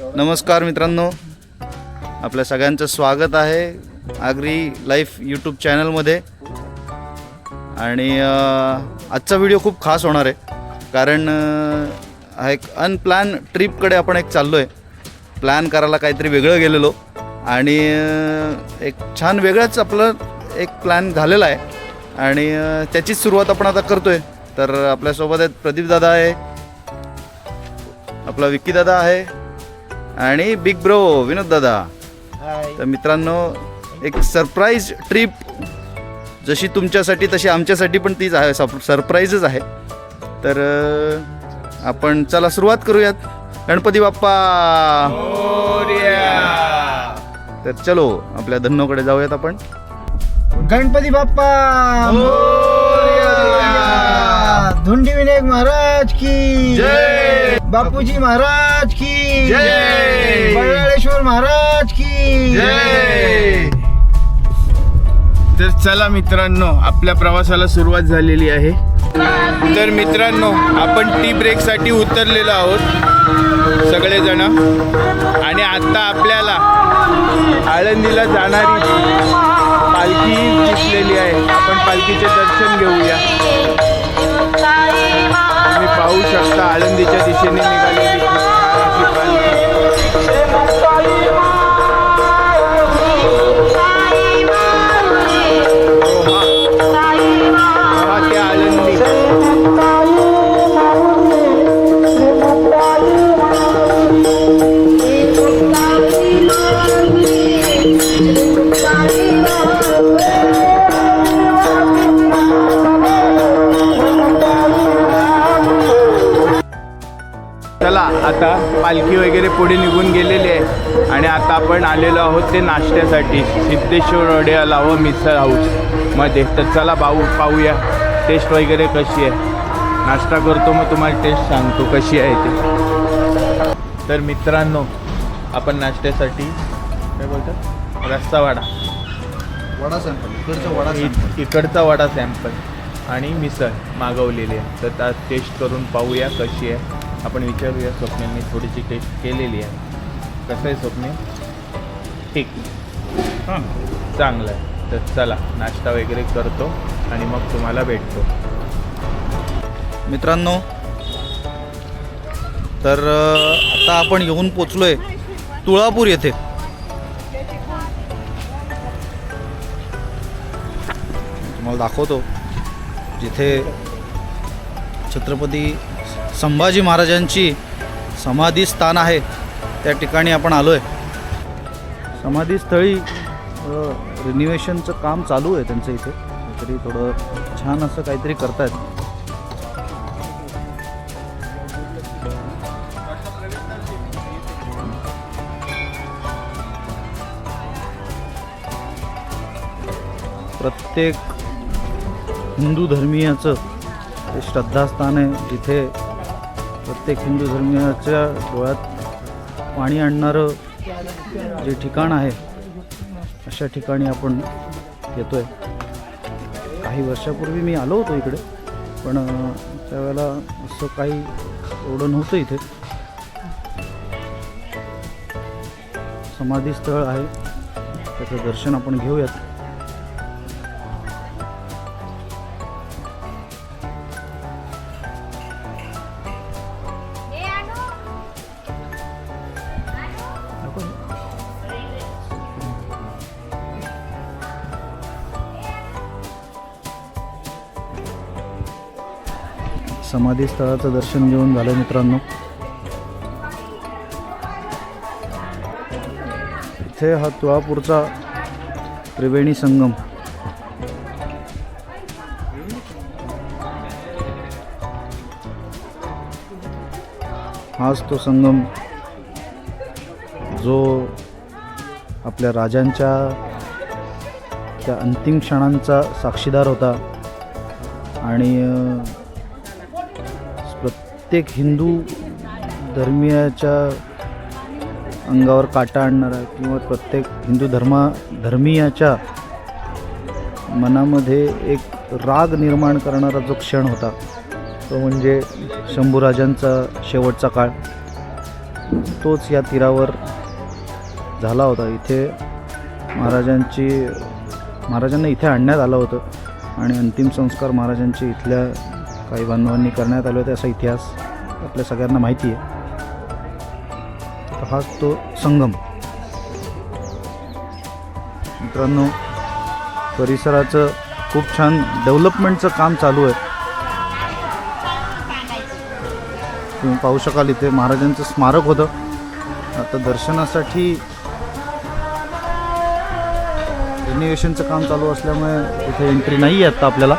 नमस्कार मित्रांनो. आपल्या सगळ्यांचं स्वागत आहे आगरी लाईफ यूट्यूब चॅनलमध्ये. आणि आजचा व्हिडिओ खूप खास होणार आहे. कारण हा एक अनप्लॅन ट्रिपकडे आपण एक चाललो आहे प्लॅन करायला काहीतरी वेगळं गेलेलो. आणि एक छान वेगळाच आपलं एक प्लॅन झालेला आहे. आणि त्याचीच सुरुवात आपण आता करतो आहे तर आपल्यासोबत आहेत प्रदीपदादा आहे. आपला विक्की दादा आहे. आणि बिग ब्रो विनोद दादा. तर मित्रांनो एक सरप्राईज ट्रिप जशी तुमच्यासाठी तशी आमच्यासाठी पण तीच आहे. सरप्राईजच आहे. तर आपण चला सुरुवात करूयात. गणपती बाप्पा! तर चलो आपल्या धन्नोकडे जाऊयात आपण. गणपती बाप्पा! धुंडी विनायक महाराज की! जय! बापूजी महाराज की जय! महाराज की तर चला मित्रांनो आपल्या प्रवासाला सुरुवात झालेली आहे. तर मित्रांनो आपण टी ब्रेकसाठी उतरलेलो आहोत सगळेजण. आणि आता आपल्याला आळंदीला जाणारी पालखी दिसलेली आहे. आपण पालखीचे दर्शन घेऊया. तुम्ही पाहू शकता आळंदीच्या दिशेने निघालेली पालखी वगैरे पुढे निघून गेलेली आहे. आणि आता आपण आलेलो आहोत ते नाश्त्यासाठी. सिद्धेश्वर वडेला व मिसळ हाऊसमध्ये. तर चला भाऊ पाहूया. टेस्ट वगैरे कशी आहे? नाश्ता करतो मग तुम्हाला टेस्ट सांगतो कशी आहे ते. तर मित्रांनो आपण नाश्त्यासाठी काय बोलतात? रस्सा वडा. वडा सॅम्पल इकडचा वडा इकडचा वडा सॅम्पल आणि मिसळ मागवलेली आहे. तर टेस्ट करून पाहूया कशी आहे. आपण विचारूया स्वप्नेंनी थोडीशी टेस्ट केलेली आहे. कसं आहे स्वप्ने ठीक. हां. चांगलं आहे. तर चला नाश्ता वगैरे करतो आणि मग तुम्हाला भेटतो. मित्रांनो तर आता आपण येऊन पोचलोय तुळापूर येथे. तुम्हाला दाखवतो जिथे छत्रपती संभाजी महाराजांची समाधी स्थान आहे. त्या ठिकाणी आपण आलो आहे समाधीस्थळी रिनिवेशनचं काम चालू आहे त्यांचं इथे. काहीतरी थोडं छान असं काहीतरी करतायत. प्रत्येक हिंदू धर्मीयाचं ते श्रद्धास्थान आहे. जिथे प्रत्येक हिंदू धर्मीयाच्या डोळ्यात पाणी आणणारं जे ठिकाण आहे अशा ठिकाणी आपण येतो आहे काही वर्षापूर्वी मी आलो होतो इकडे पण त्यावेळेला असं काही एवढं नव्हतं इथे. समाधीस्थळ आहे त्याचं दर्शन आपण घेऊयात. समाधी स्थळाचं दर्शन घेऊन झालं मित्रांनो. इथे हा तुळापूरचा त्रिवेणी संगम. हाच तो संगम जो आपल्या राजांच्या त्या अंतिम क्षणांचा साक्षीदार होता. आणि प्रत्येक हिंदू धर्मीयाच्या अंगावर काटा आणणारा किंवा प्रत्येक हिंदू धर्मा धर्मीयाच्या मनामध्ये एक राग निर्माण करणारा जो क्षण होता तो म्हणजे शंभूराजांचा शेवटचा काळ. तोच या तीरावर झाला होता. इथे महाराजांची महाराजांना इथे आणण्यात आलं होतं आणि अंतिम संस्कार महाराजांचे इथल्या काही बांधवांनी करण्यात आलं त्याचा असा इतिहास आपल्या सगळ्यांना माहिती आहे. तर हाच तो संगम. मित्रांनो परिसराचं खूप छान डेव्हलपमेंटचं काम चालू आहे. तुम्ही पाहू शकाल इथे महाराजांचं स्मारक होतं. आता दर्शनासाठी रिनिवेशनचं काम चालू असल्यामुळे इथे एंट्री नाही आहे आता आपल्याला.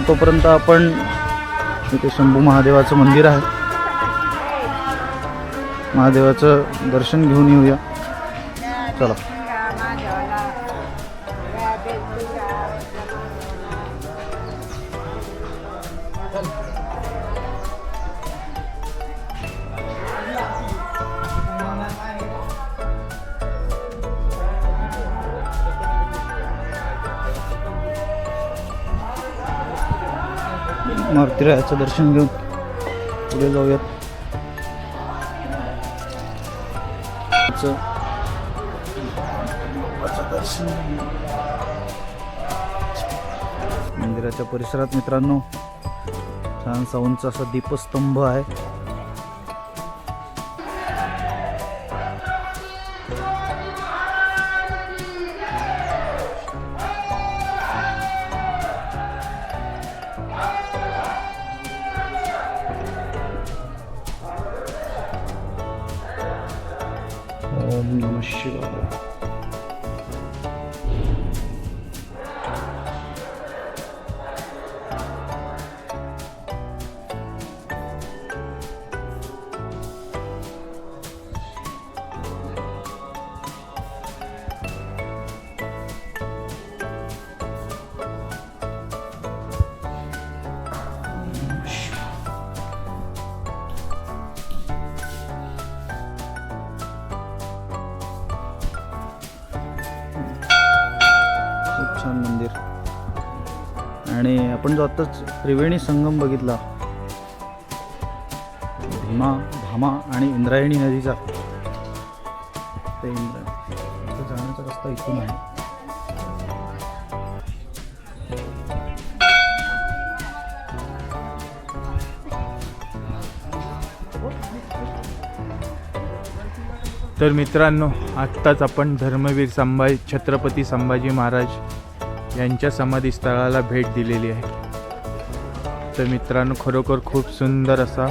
तोपर्यंत आपण इथे शंभू महादेवाचं मंदिर आहे. महादेवाचं दर्शन घेऊन येऊया. चला. मारुतीरायाचं दर्शन घेऊन पुढे जाऊयात. मंदिराच्या परिसरात मित्रांनो छान उंच असा दीपस्तंभ आहे. Shiva. छान मंदिर. आणि आपण जो आत्ताच त्रिवेणी संगम बघितला भीमा भामा आणि इंद्रायणी नदीचा ते इंद्रायणी जाण्याचा रस्ता इथून आहे. तर मित्रांनो आत्ताच आपण धर्मवीर संभाजी छत्रपती संभाजी महाराज यांच्या समाधीस्थळाला भेट दिलेली आहे. तर मित्रांनो खरोखर खूप सुंदर असा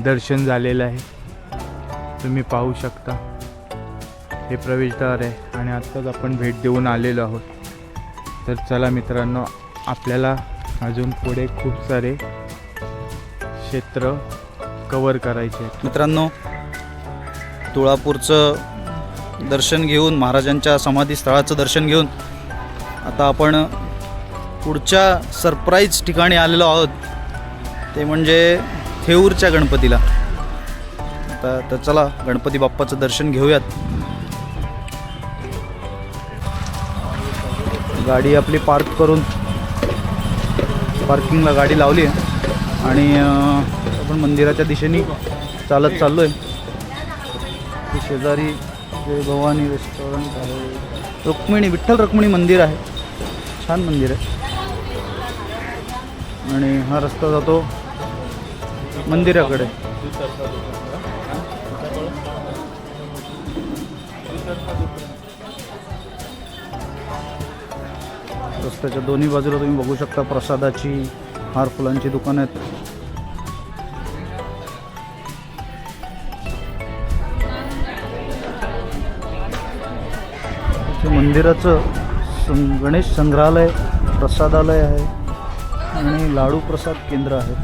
दर्शन झालेलं आहे. तुम्ही पाहू शकता. हे प्रवेशद्वार आहे आणि आत्ताच आपण भेट देऊन आलेलो आहोत. तर चला मित्रांनो आपल्याला अजून पुढे खूप सारे क्षेत्र कवर करायचे मित्रांनो तुळापूरचं दर्शन घेऊन महाराजांच्या समाधीस्थळाचं दर्शन घेऊन आता आपण पुढच्या सरप्राईज ठिकाणी आलेलो आहोत. ते म्हणजे थेऊरच्या गणपतीला. आता तर चला गणपती बाप्पाचं दर्शन घेऊयात. गाडी आपली पार्क करून पार्किंगला गाडी लावली आहे आणि आपण मंदिराच्या दिशेने चालत चाललो आहे शेजारी जय भवानी रेस्टॉरंट आहे. रुक्मिणी विठ्ठल रुक्मिणी मंदिर आहे. छान मंदिर आहे. आणि हा रस्ता जातो मंदिराकडे. रस्त्याच्या दोन्ही बाजूला तुम्ही बघू शकता प्रसादाची हार फुलांची दुकानं आहेत. मंदिराचं सं गणेश संग्रहालय प्रसादालय आहे आणि लाडू प्रसाद केंद्र आहे.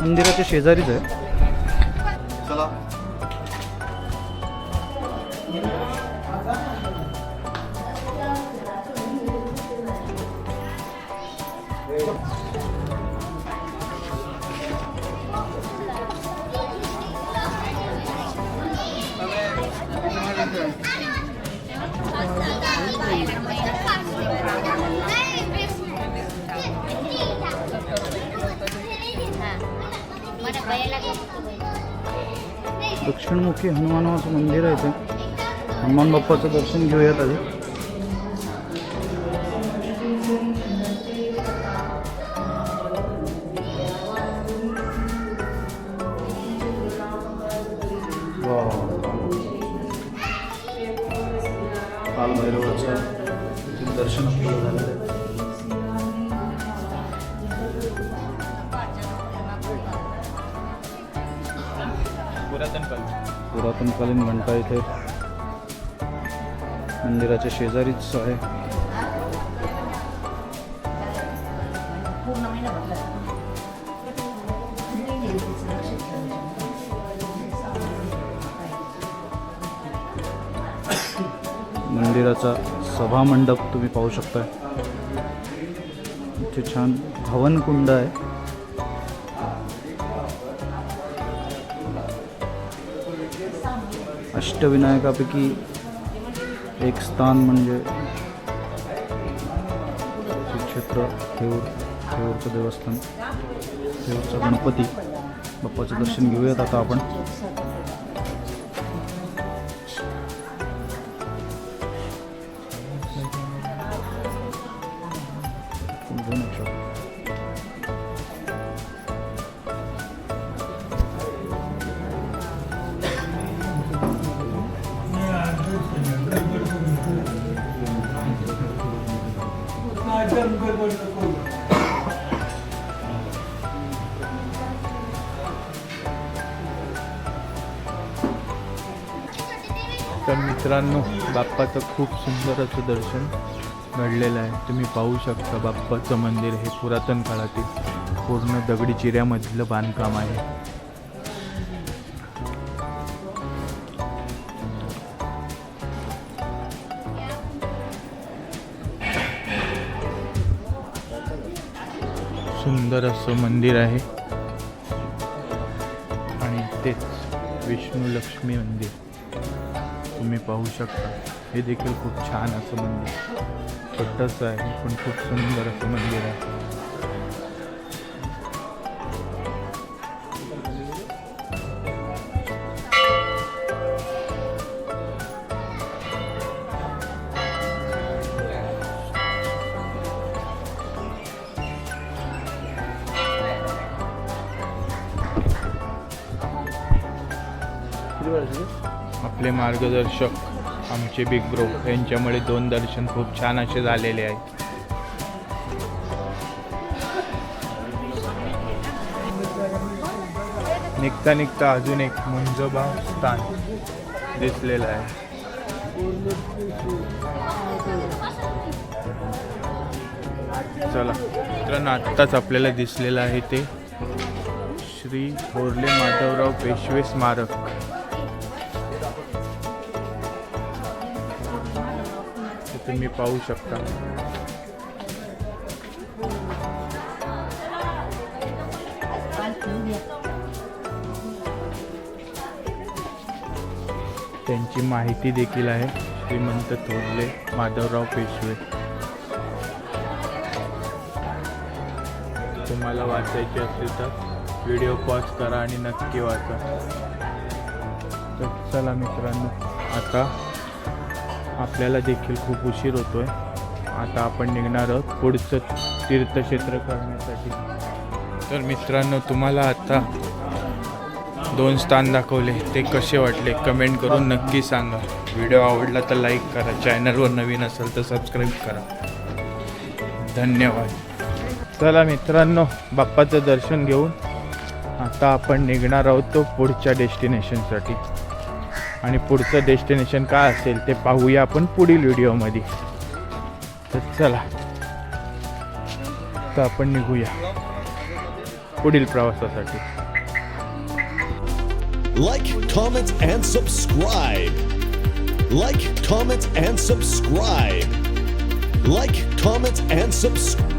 मंदिराच्या शेजारीच आहे. चला. दक्षिणमुखी हनुमानाचं मंदिर आहे ते. हनुमान बाप्पाचं दर्शन घेऊयात आधी. पुरातनकालीन घंटा इथे. मंदिराच्या शेजारीच आहे. मंदिराचा सभामंडप तुम्ही पाहू शकता इथे छान हवनकुंड आहे. अष्टविनायकापैकी एक स्थान म्हणजे क्षेत्र थेऊर थेऊरचं देवस्थान थेऊरचा गणपती. बाप्पाचं दर्शन घेऊयात आता आपण. तर मित्रांनो बाप्पाचं खूप सुंदर असं दर्शन घडलेलं आहे. तुम्ही पाहू शकता बाप्पाचं मंदिर हे पुरातन काळातील पूर्ण दगडी चिऱ्यामधलं बांधकाम आहे. सुंदर असं मंदिर आहे. आणि तेच विष्णू लक्ष्मी मंदिर. तुम्ही पाहू शकता. हे देखील खूप छान असं मंदिर. छोटंसं आहे पण खूप सुंदर असं मंदिर आहे. आपले मार्गदर्शक आमचे बिग ब्रो यांच्यामुळे दोन दर्शन खूप छान असे झालेले आहेत निघता निघता अजून एक मुंजोबा स्थान दिसलेलं आहे. चला मित्रांनो आत्ताच आपल्याला दिसलेलं आहे ते श्री थोरले माधवराव पेशवे स्मारक. तुम्ही पाहू शकता. त्यांची माहिती देखील आहे. श्रीमंत थोरले माधवराव पेशवे. तुम्हाला वाचायचे असेल तर व्हिडिओ पॉज करा आणि नक्की वाचा. तर चला मित्रांनो आता आपल्याला देखील खूप उशीर होतोय. आता आपण निघणार आहोत पुढचं तीर्थक्षेत्र करण्यासाठी. तर मित्रांनो तुम्हाला आता दोन स्थान दाखवले. ते कसे वाटले? कमेंट करून नक्की सांगा. व्हिडिओ आवडला तर लाईक करा. चॅनलवर नवीन असेल तर सबस्क्राईब करा. धन्यवाद. चला मित्रांनो बाप्पाचं दर्शन घेऊन आता आपण निघणार आहोत तो पुढच्या डेस्टिनेशनसाठी. आणि पुढचं डेस्टिनेशन काय असेल ते पाहूया आपण पुढील व्हिडिओमध्ये तर चला. तर आपण निघूया. पुढील प्रवासासाठी. Like comment and subscribe like comment and subscribe like comment and subscribe